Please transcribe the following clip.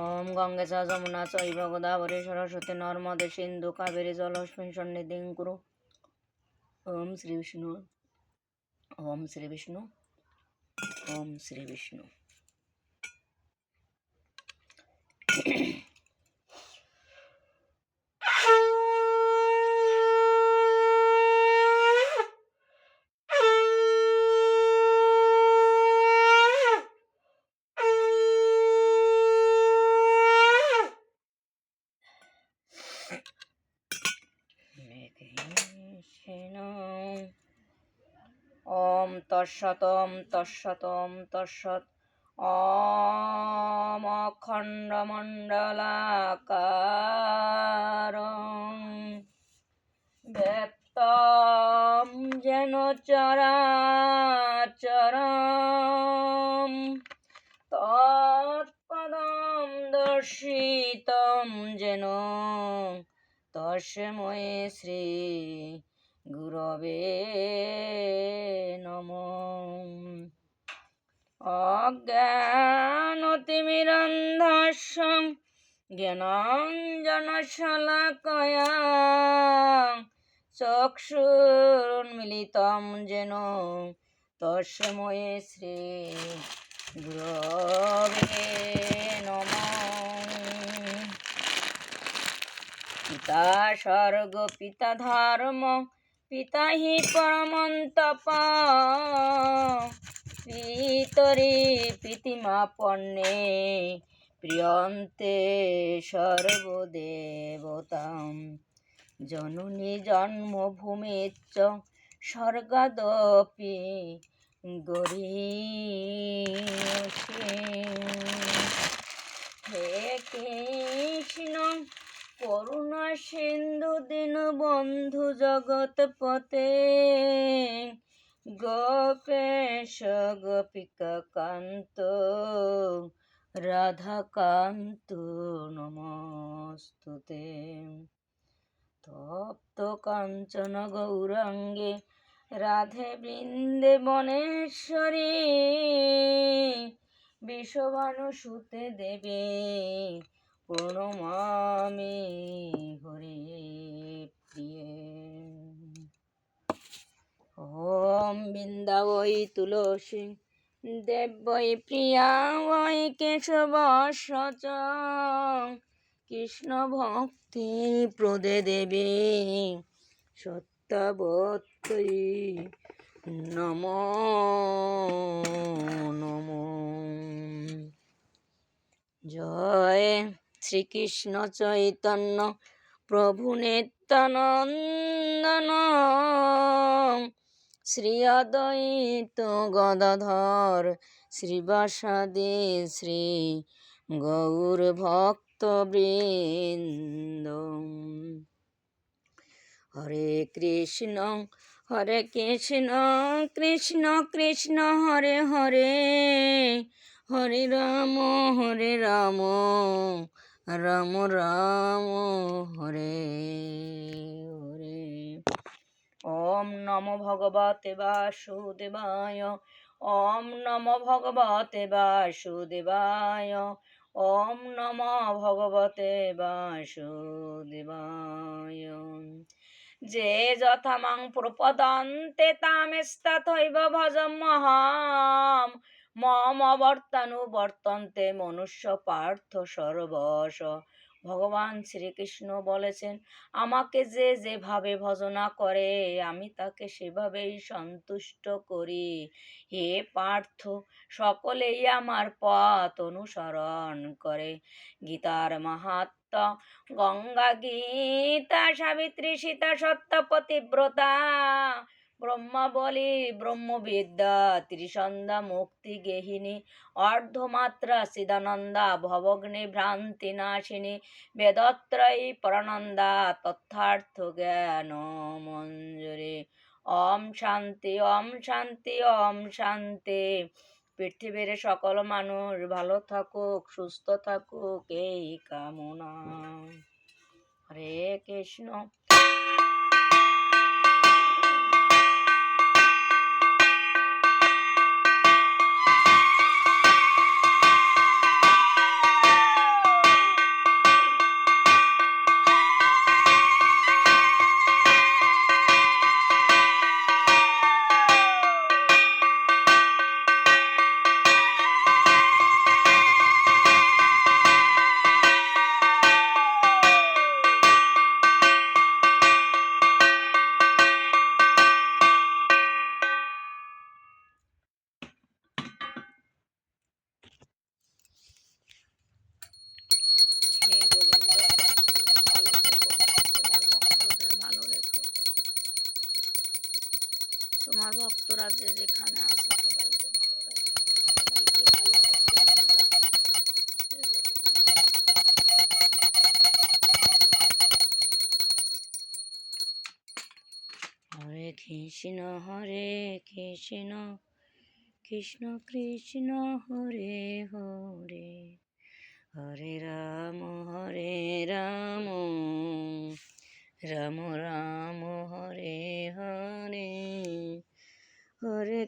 ওম গঙ্গে চা যমুনা চৈ ভগদাবরী সরস্বতী নর্মদে সিন্ধু কাবেরী জলস্মিন সন্নিধিং কুরু। ওম শ্রী বিষ্ণু। ওম শ্রী বিষ্ণু। ওম শ্রী বিষ্ণু। ওম তৎসতম তৎসতম তৎসৎ ওম অখণ্ডমণ্ডলাকারং। ব্যক্তম যেন চরাচরম। তৎপদম দর্শিতম যেন তস্ময়ে শ্রী গুরবে নম। অজ্ঞানতিমিরন্ধস্য জ্ঞানাঞ্জনশলাকয়া। চক্ষুর্মিলিতম যেন তস্ময়ে শ্রী গুরবে নম। পিতা স্বর্গ পিতা ধর্ম পিতা হি পরমন্তপ। পিতরি প্রীতিমা পণ্যে প্রিয়ন্তে সর্বদেবতাম। জননী জন্মভূমিচ্চ স্বর্গাদপি গরীয়সী হে কৃষ্ণ করুণা সিন্ধু দিন বন্ধু জগত পতে গোপেশ গোপিকা কান্ত, রাধাকান্ত নমস্তুতে। তপ্ত কাঞ্চন গৌরাঙ্গে রাধে বৃন্দে বনেশ্বরী বিশ্ববানুসুতে দেবে। প্রণমামি হরে প্রিয়ে। ওম তুলসী দেবৈ প্রিয়া, ওই কেশব সচ। কৃষ্ণ ভক্তি প্রদে দেবী সত্যবতী নম নম। জয় শ্রীকৃষ্ণ চৈতন্য প্রভু নিত্যানন্দন। শ্রী অদ্বৈত গদাধর শ্রীবাসাদি শ্রী গৌর ভক্ত বৃন্দ হরে কৃষ্ণ হরে কৃষ্ণ কৃষ্ণ কৃষ্ণ, হরে হরে। হরে রাম হরে রাম। রাম রাম, হরে হরে। ওম নমো ভগবতে বাসুদেবায়, ওম নম ভগবতে বাসুদেবায়, ওম নম ভগবতে বাসুদেবায়। যে যথা মাং প্রপদন্তে তামেস্তথৈব ভজমহম মম বর্তানু বর্তন্তে মনুষ্য পার্থ সর্বস ভগবান শ্রীকৃষ্ণ বলেছেন, আমাকে যে যেভাবে ভজনা করে, আমি তাকে সেভাবেই সন্তুষ্ট করি। হে পার্থ, সকলেই আমার পথ অনুসরণ করে। গীতার মাহাত্ম, গঙ্গা গীতা, সাবিত্রী সীতা সত্যপতিব্রতা ব্রহ্মাবলী ব্রহ্মবিদ্যা, ত্রিসন্ধ্যা মুক্তি গেহিনী, অর্ধমাত্রা সিদানন্দা ভবগ্নি ভ্রান্তি নাশিনী, বেদত্রয়ী পরানন্দা, তথার্থ জ্ঞান মঞ্জুরি। ওম শান্তি ওম শান্তি ওম শান্তি। পৃথিবীর সকল মানুষ ভালো থাকুক, সুস্থ থাকুক, এই কামনা। হরে কৃষ্ণ। আমার ভক্তরা যে যেখানে আছে সবাইকে ভালো রাখো। সবাইকে ভালো হরে কৃষ্ণ হরে কৃষ্ণ কৃষ্ণ কৃষ্ণ, হরে হরে। হরে রাম হরে রাম রাম রাম।